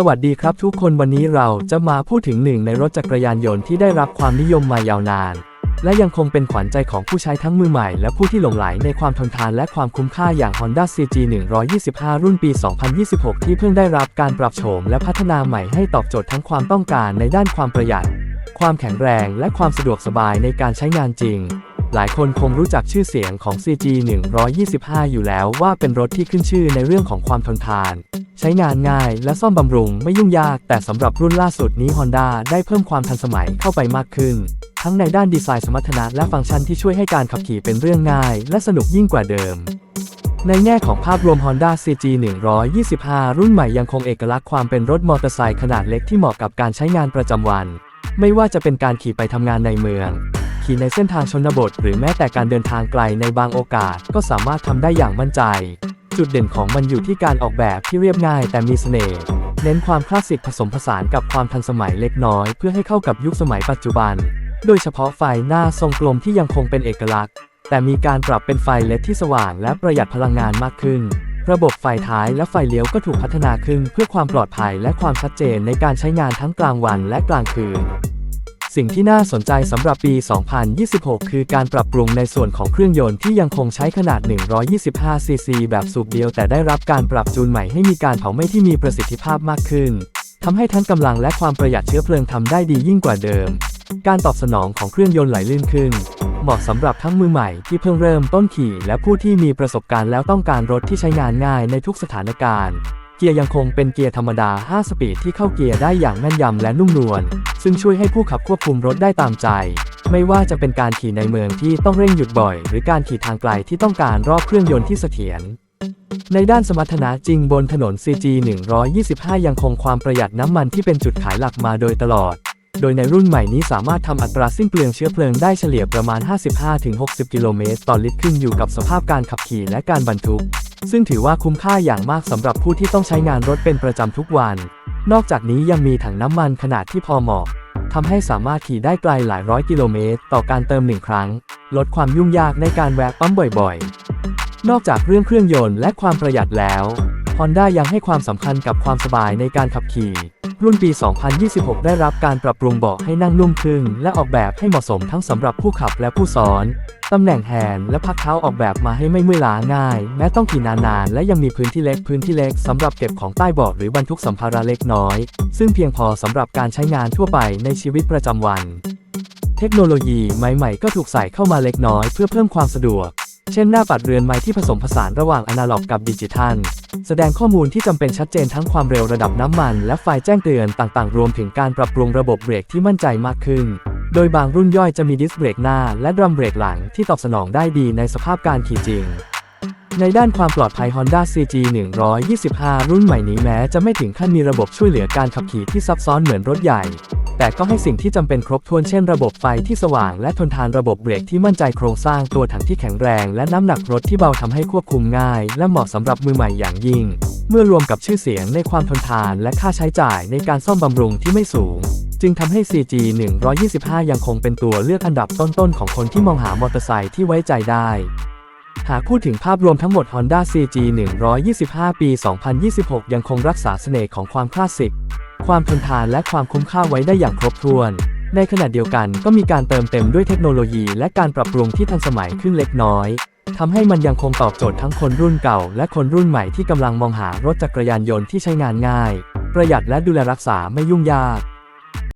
สวัสดีครับทุกคนวันนี้เราจะมาพูดถึงหนึ่งในรถจักรยานยนต์ที่ได้รับความนิยมมายาวนาน และยังคงเป็นขวัญใจของผู้ใช้ทั้งมือใหม่ และผู้ที่หลงไหลในความทนทานและความคุ้มค่าอย่าง Honda CG 125 รุ่นปี 2026 ที่เพิ่งได้รับการปรับโฉมและพัฒนาใหม่ให้ตอบโจทย์ทั้งความต้องการในด้านความประหยัด ความแข็งแรงและความสะดวกสบายในการใช้งานจริงหลายคนคงรู้จักชื่อเสียงของ CG 125 อยู่แล้วว่าเป็นรถที่ขึ้นชื่อในเรื่องของความทนทาน ใช้งานง่ายและซ่อมบำรุงไม่ยุ่งยาก แต่สำหรับรุ่นล่าสุดนี้ Honda ได้เพิ่มความทันสมัยเข้าไปมากขึ้น ทั้งในด้านดีไซน์สมรรถนะและฟังก์ชันที่ช่วยให้การขับขี่เป็นเรื่องง่าย และสนุกยิ่งกว่าเดิม ในแง่ของภาพรวม Honda CG 125 รุ่นใหม่ยังคงเอกลักษณ์ความเป็นรถมอเตอร์ไซค์ขนาดเล็กที่เหมาะกับการใช้งานประจำวัน ไม่ว่าจะเป็นการขี่ไปทำงานในเมือง ขี่ในเส้นทางชนบท หรือแม้แต่การเดินทางไกลในบางโอกาสก็สามารถทำได้อย่างมั่นใจ จุดเด่นของมันอยู่ที่การออกแบบที่เรียบง่ายแต่มีเสน่ห์เน้นความคลาสสิกผสมผสานกับความทันสมัยเล็กน้อย เพื่อให้เข้ากับยุคสมัยปัจจุบัน โดยเฉพาะไฟหน้าทรงกลมที่ยังคงเป็นเอกลักษณ์ แต่มีการปรับเป็นไฟเลดที่สว่างและประหยัดพลังงานมากขึ้น ระบบไฟท้ายและไฟเลี้ยวก็ถูกพัฒนาขึ้นเพื่อความปลอดภัยและความชัดเจนในการใช้งานทั้งกลางวันและกลางคืน สิ่งที่น่าสนใจสำหรับปี 2026 คือการปรับปรุงในส่วนของเครื่องยนต์ที่ยังคงใช้ขนาด 125 ซีซีแบบสูบเดียว แต่ได้รับการปรับจูนใหม่ให้มีการเผาไหม้ที่มีประสิทธิภาพมากขึ้นทำให้ทั้งกำลังและความประหยัดเชื้อเพลิงทำได้ดียิ่งกว่าเดิม การตอบสนองของเครื่องยนต์ไหลลื่นขึ้น เหมาะสำหรับทั้งมือใหม่ที่เพิ่งเริ่มต้นขี่ และผู้ที่มีประสบการณ์แล้วต้องการรถที่ใช้งานง่ายในทุกสถานการณ์ เกียร์ยังคงเป็นเกียร์ธรรมดา 5 สปีดที่เข้าเกียร์ได้อย่างแม่นยำและนุ่มนวล ซึ่งช่วยให้ผู้ขับควบคุมรถได้ตามใจ ไม่ว่าจะเป็นการขี่ในเมืองที่ต้องเร่งหยุดบ่อย หรือการขี่ทางไกลที่ต้องการรอบเครื่องยนต์ที่เสถียร ในด้านสมรรถนะจริงบนถนน CG 125 ยังคงความประหยัดน้ำมันที่เป็นจุดขายหลักมาโดยตลอด โดยในรุ่นใหม่นี้สามารถทำอัตราสิ้นเปลืองเชื้อเพลิงได้เฉลี่ยประมาณ 55-60 กิโลเมตรต่อลิตรขึ้นอยู่กับสภาพการขับขี่และการบรรทุก ซึ่งถือว่าคุ้มค่าอย่างมากสำหรับผู้ที่ต้องใช้งานรถเป็นประจำทุกวัน นอกจากนี้ยังมีถังน้ำมันขนาดที่พอเหมาะทำให้สามารถขี่ได้ไกลหลายร้อยกิโลเมตร ต่อการเติมหนึ่งครั้ง ลดความยุ่งยากในการแวะปั๊มบ่อยๆ นอกจากเรื่องเครื่องยนต์และความประหยัดแล้ว Honda ยังให้ความสำคัญกับความสบายในการขับขี่ รุ่นปี 2026 ได้รับการปรับปรุงเบาะให้นั่งนุ่มขึ้นและออกแบบให้เหมาะสมทั้งสำหรับผู้ขับและผู้ซ้อน ตำแหน่งแฮนด์และพักเท้าออกแบบมาให้ไม่เมื่อยล้าง่าย แม้ต้องขี่นานๆ และยังมีพื้นที่เล็กพื้นที่เล็กสำหรับเก็บของใต้เบาะหรือบรรทุกสัมภาระเล็กน้อย ซึ่งเพียงพอสำหรับการใช้งานทั่วไปในชีวิตประจำวัน เทคโนโลยีใหม่ๆ ก็ถูกใส่เข้ามาเล็กน้อย เพื่อเพิ่มความสะดวก เช่นหน้าปัดเรือนไม้ที่ผสมผสานระหว่างอนาล็อกกับดิจิทัล แสดงข้อมูลที่จำเป็นชัดเจนทั้งความเร็วระดับน้ำมัน และไฟแจ้งเตือนต่างๆ รวมถึงการปรับปรุงระบบเบรกที่มั่นใจมากขึ้น โดยบางรุ่นย่อยจะมีดิสเบรกหน้าและดรัมเบรกหลังที่ตอบสนองได้ดีในสภาพการขี่จริงในด้านความปลอดภัย Honda CG 125 รุ่นใหม่นี้แม้จะไม่ถึงขั้นมีระบบช่วยเหลือการขับขี่ที่ซับซ้อนเหมือนรถใหญ่ แต่ก็ให้สิ่งที่จำเป็นครบถ้วนเช่นระบบไฟที่สว่างและทนทานระบบเบรกที่มั่นใจโครงสร้างตัวถังที่แข็งแรง และน้ำหนักรถที่เบาทำให้ควบคุมง่าย และเหมาะสำหรับมือใหม่อย่างยิ่ง เมื่อรวมกับชื่อเสียงในความทนทานและค่าใช้จ่ายในการซ่อมบำรุงที่ไม่สูง จึงทำให้ CG 125 ยังคงเป็นตัวเลือกอันดับต้นๆของคนที่มองหามอเตอร์ไซค์ที่ไว้ใจได้หากพูดถึงภาพรวมทั้งหมด Honda CG 125 ปี 2026 ยังคงรักษาเสน่ห์ของความคลาสสิก ความทนทานและความคุ้มค่าไว้ได้อย่างครบถ้วน ในขณะเดียวกันก็มีการเติมเต็มด้วยเทคโนโลยี และการปรับปรุงที่ทันสมัยขึ้นเล็กน้อยทำให้มันยังคงตอบโจทย์ทั้งคนรุ่นเก่า และคนรุ่นใหม่ที่กำลังมองหารถจักรยานยนต์ที่ใช้งานง่าย ประหยัดและดูแลรักษาไม่ยุ่งยาก